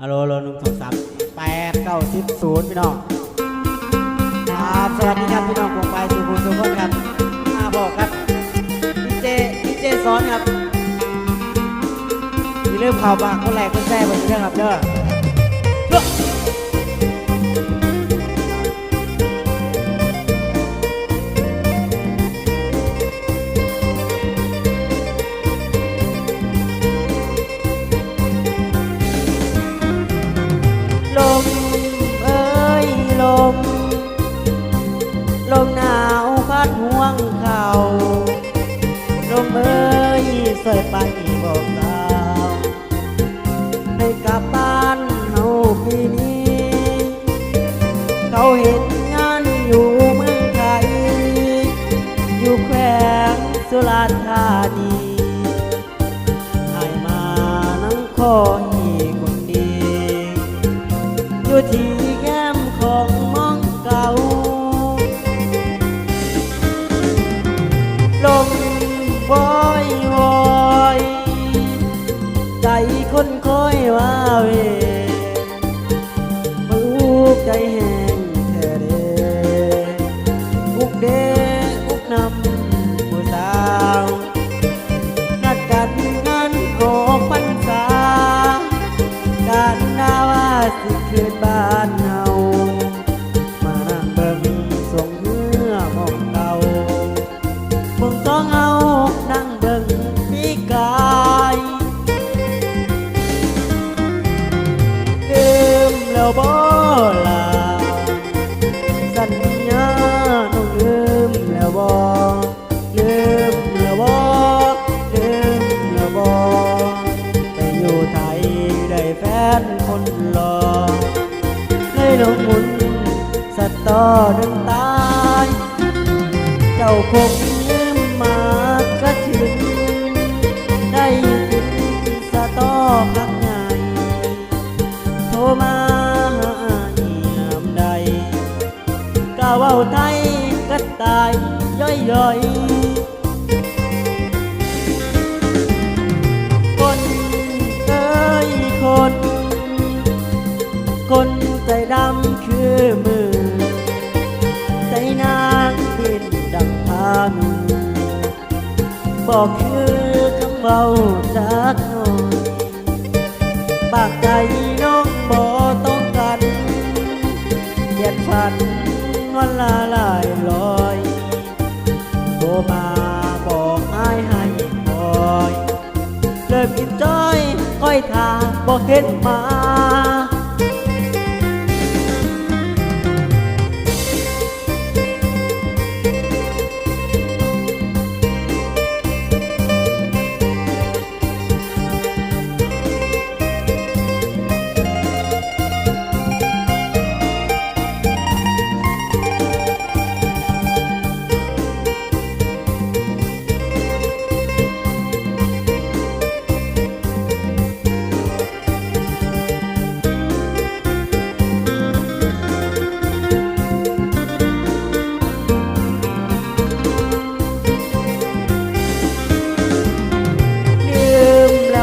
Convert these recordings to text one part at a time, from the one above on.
อโลโลหนึ่งสองสามแปดเก้าสิบศูนย์พี่น้องครับสวัสดีครับพี่น้องวงไปสู่คุณสุขคนครับมาบอกครับดีเจดีเจซ้อนครับอย่าลืมข่าวบากคนแรกคนแซ่บวันนี้นะครับเด้อ เคยไปบอกสาวให้กลับบ้านเฮาปีนี้ เขาเห็นงานอยู่เมืองไทย อยู่แขวงสุราษฎร์ธานีให้มานั่งคอานเฮามานั่งเบิ่งส่งเมื่อมองเตามึงต้องเอานั่งเบิ่งปีกายลืมแล้วบ่ สะตอดึงตาย เจ้าคงยืมมากระถึง ได้กินสะตอพักใหญ่โทรมาหาเยี่ยมใดกะว่าไทยก็ตายย่อยย่อยคนเอ้ยคน คนใจดำคือมือ งพามือบอกคือคำเบาจากหน่อยปากใจน้องบ่ต้องกันเหยียดฝันวันละลายลอยโทรมาบอกอายให้คอยเลิกกินจ้อยก้อยทาบอกเห็นมา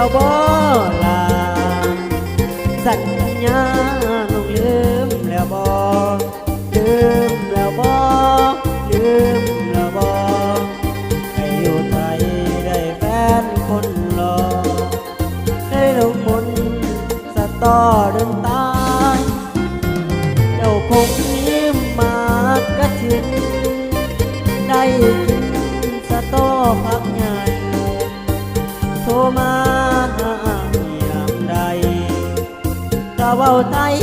แล้วบ่ลาสัญญาน้องลืมแล้วบ่ลืมแล้วบ่ลืมแล้วบ่ให้อยู่ไทยได้แฟนคนหล่อได้ลงมนสะตอเดินตายเจ้าคงยิ้มมากระถินได้กินสะตอพักใหญ่โทรมา เว้าไทย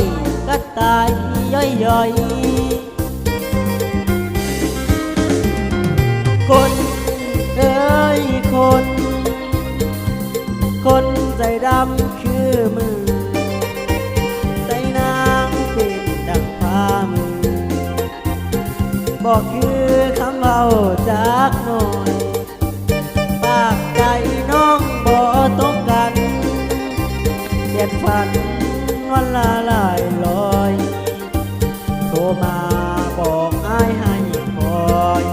ก็ตายย่อยย่อยคนเอ้ยคน คนใจดำคือมือใจนางเป็นดังพามือบอกคือคำเว้าจากหน่อยปากใจน้องบ่ต้องกันเจ็ดฝัน วันละลายลอย โทรมาบอกอายให้คอย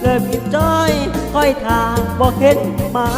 เริ่มกินจ้อยค่อยทางบอกเห็นมา